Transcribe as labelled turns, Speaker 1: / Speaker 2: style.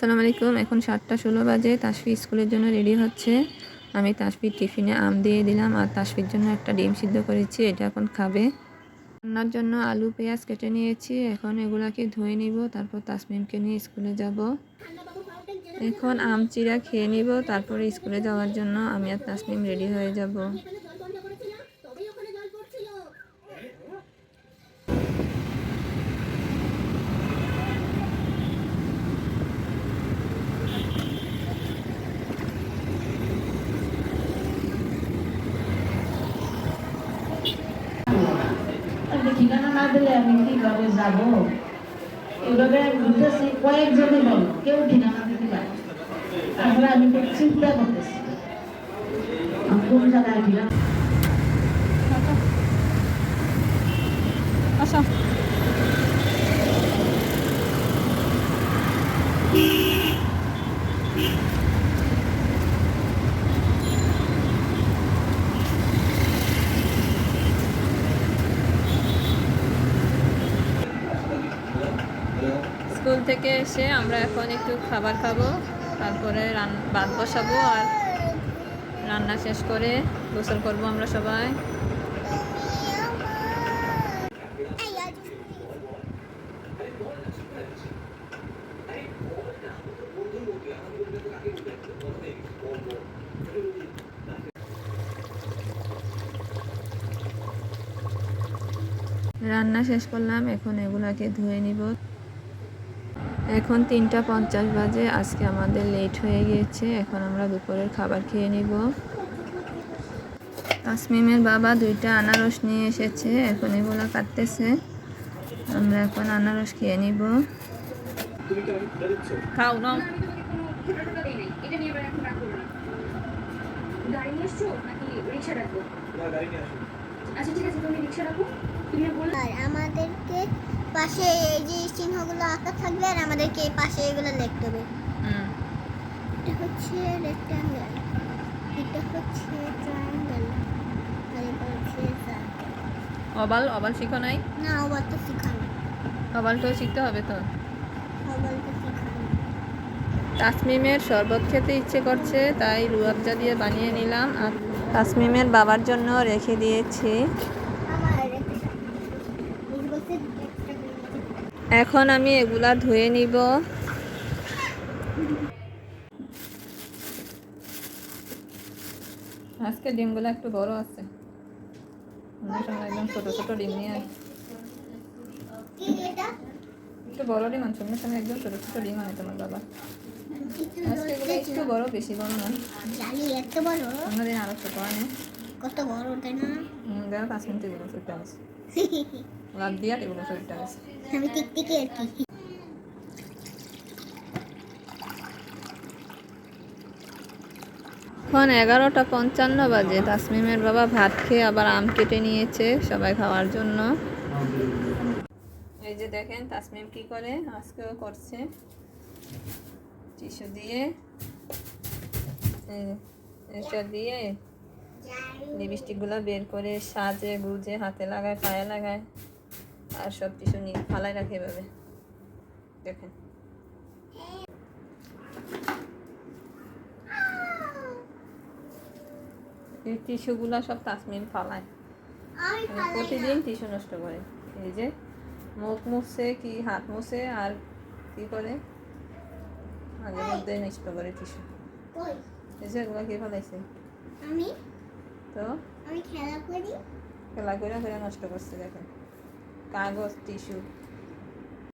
Speaker 1: আসসালামু আলাইকুম। এখন সাতটা ষোলো বাজে। তাসফি স্কুলের জন্য রেডি হচ্ছে। আমি তাসফির টিফিনে আম দিয়ে দিলাম আর তাসফির জন্য একটা ডিম সিদ্ধ করেছি। এটা এখন খাবে। রান্নার জন্য আলু, পেঁয়াজ কেটে নিয়েছি। এখন এগুলাকে ধুয়ে নিব। তারপর তাসমিমকে নিয়ে স্কুলে যাব। এখন আম চিরা খেয়ে নিব। তারপরে স্কুলে যাওয়ার জন্য আমি আর তাসমিম রেডি হয়ে যাব।
Speaker 2: একটা ঠিকানা না দিলে আমি কীভাবে যাব? এভাবে ঘুরতেছি কয়েকজনে বল, কেউ ঠিকানা দিতে পারে তারপরে আমি খুব চিন্তা করতেছি, আমি কোন জায়গায়
Speaker 1: আসো স্কুল থেকে এসে আমরা এখন একটু খাবার খাব, তারপরে রান, ভাত বসাবো আর রান্না শেষ করে গোসল করব আমরা সবাই। রান্না শেষ করলাম, এখন এগুলাকে ধুয়ে নিব। এখন তিনটা পঞ্চাশ বাজে আজকে আমাদের লেট হয়ে গিয়েছে এখন আমরা দুপুরের খাবার খেয়ে নিব। তাসমিমের বাবা দুইটা আনারস নিয়ে এসেছে এখন এগুলো কাটতেছে। আমরা এখন আনারস খেয়ে নিব। খাও নাও।
Speaker 3: গাড়ি নিয়ে এসছো? নাকি রিক্সা ডাকবো আচ্ছা ঠিক আছে তুমি রিক্সা
Speaker 4: আর আমাদেরকে পাশে এই যে চিহ্নগুলো আঁকা থাকবে আর আমাদেরকে এই পাশে এগুলো লিখতে হবে। এটা হচ্ছে রেক্ট্যাঙ্গেল এটা হচ্ছে ট্রায়াঙ্গেল আর এটা হচ্ছে
Speaker 1: অবাল অবাল শিখো নাই?
Speaker 4: না ওবার তো শেখানো
Speaker 1: অবালটাও শিখতে হবে তো।
Speaker 4: ওবার তো
Speaker 1: তাসমিমের শরবত খেতে ইচ্ছে করছে তাই রুয়াবজা দিয়ে বানিয়ে নিলাম। আর তাসমিমের বাবার জন্য রেখে দিয়েছি
Speaker 4: আমার একটা এই বলছে extra করে দিয়েছে।
Speaker 1: এখন আমি এগুলা ধুয়ে নিব। আজকে ডিমগুলো একটু বড় আছে। একদম ছোট ছোট ডিম নিয়ে আসে। একটু বড় ডিম আনছে অন্য সময় একদম ছোট ছোট ডিম আনে তোমার বাবা। আজকে এগুলো একটু বড় বেশি বড় না। অন্যদিন আরও ছোট আনে
Speaker 4: কত বড় তাই না?
Speaker 1: দেখো পাঁচ মিনিট এগুলো ছোটটা আছে। লাভ দিয়া এগুলো ছোটটা আছে
Speaker 4: আমি টিকটিকি আর কি।
Speaker 1: এখন এগারোটা পঞ্চান্ন বাজে। তাসমিমের বাবা ভাত খেয়ে আবার আম কেটে নিয়েছে সবাই খাওয়ার জন্য। এই যে দেখেন তাসমিম কি করে? আজকেও করছে। টিস্যু দিয়ে এটা দিয়ে লিপস্টিকগুলো বের করে সাজে গুজে হাতে লাগায় পায়ে লাগায় আর সব কিছু নিয়ে ফালাই রাখে এভাবে। দেখেন। এই টিস্যুগুলো সব তাসমিম ফালায়। মানে প্রতিদিন টিস্যু নষ্ট করে। এই যে মুখ মুছে কি হাত মুছে আর কি করে? মাঝে মধ্যে নষ্ট করে টিস্যু। এই যে এগুলো কে ফেলাইছে?
Speaker 4: আমি?
Speaker 1: তো?
Speaker 4: আমি খেলা করি।
Speaker 1: খেলা করে করে নষ্ট করছে দেখেন কাগজ টিস্যু।